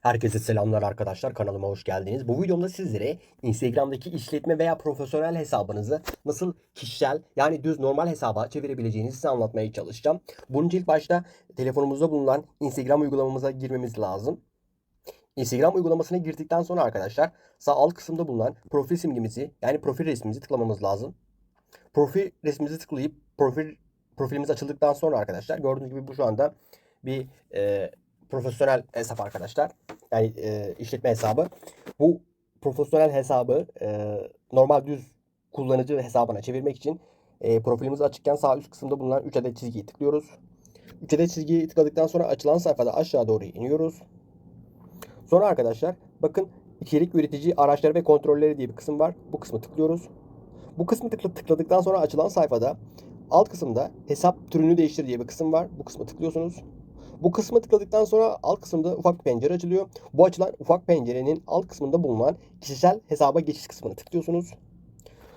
Herkese selamlar arkadaşlar. Kanalıma hoş geldiniz. Bu videomda sizlere Instagram'daki işletme veya profesyonel hesabınızı nasıl kişisel yani düz normal hesaba çevirebileceğinizi size anlatmaya çalışacağım. Bunun ilk başta telefonumuzda bulunan Instagram uygulamamıza girmemiz lazım. Instagram uygulamasına girdikten sonra arkadaşlar sağ alt kısımda bulunan profil simgemizi yani profil resmimizi tıklamamız lazım. Profil resmimizi tıklayıp profil profilimiz açıldıktan sonra arkadaşlar gördüğünüz gibi bu şu anda bir e, profesyonel hesap arkadaşlar. Yani e, işletme hesabı. Bu profesyonel hesabı e, normal düz kullanıcı hesabına çevirmek için e, profilimiz açıkken sağ üst kısımda bulunan 3 adet çizgiyi tıklıyoruz. 3 adet çizgiyi tıkladıktan sonra açılan sayfada aşağı doğru iniyoruz. Sonra arkadaşlar bakın içerik üretici araçları ve kontrolleri diye bir kısım var. Bu kısmı tıklıyoruz. Bu kısmı tıkla, tıkladıktan sonra açılan sayfada alt kısımda hesap türünü değiştir diye bir kısım var. Bu kısmı tıklıyorsunuz. Bu kısmı tıkladıktan sonra alt kısımda ufak bir pencere açılıyor. Bu açılan ufak pencerenin alt kısmında bulunan kişisel hesaba geçiş kısmını tıklıyorsunuz.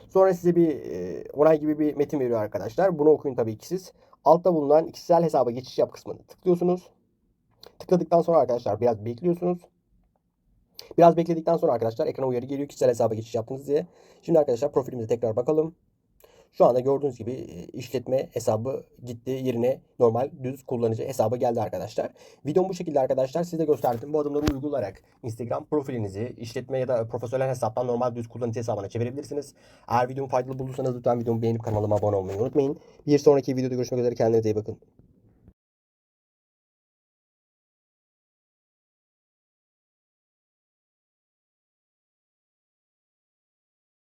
Sonra size bir e, onay gibi bir metin veriyor arkadaşlar. Bunu okuyun tabii ki siz. Altta bulunan kişisel hesaba geçiş yap kısmını tıklıyorsunuz. Tıkladıktan sonra arkadaşlar biraz bekliyorsunuz. Biraz bekledikten sonra arkadaşlar ekrana uyarı geliyor kişisel hesaba geçiş yaptınız diye. Şimdi arkadaşlar profilimize tekrar bakalım. Şu anda gördüğünüz gibi e, işletme hesabı gitti yerine normal düz kullanıcı hesabı geldi arkadaşlar. Videom bu şekilde arkadaşlar size gösterdim. Bu adımları uygulayarak Instagram profilinizi işletme ya da profesyonel hesaptan normal düz kullanıcı hesabına çevirebilirsiniz. Eğer videomu faydalı bulduysanız lütfen videomu beğenip kanalıma abone olmayı unutmayın. Bir sonraki videoda görüşmek üzere kendinize iyi bakın.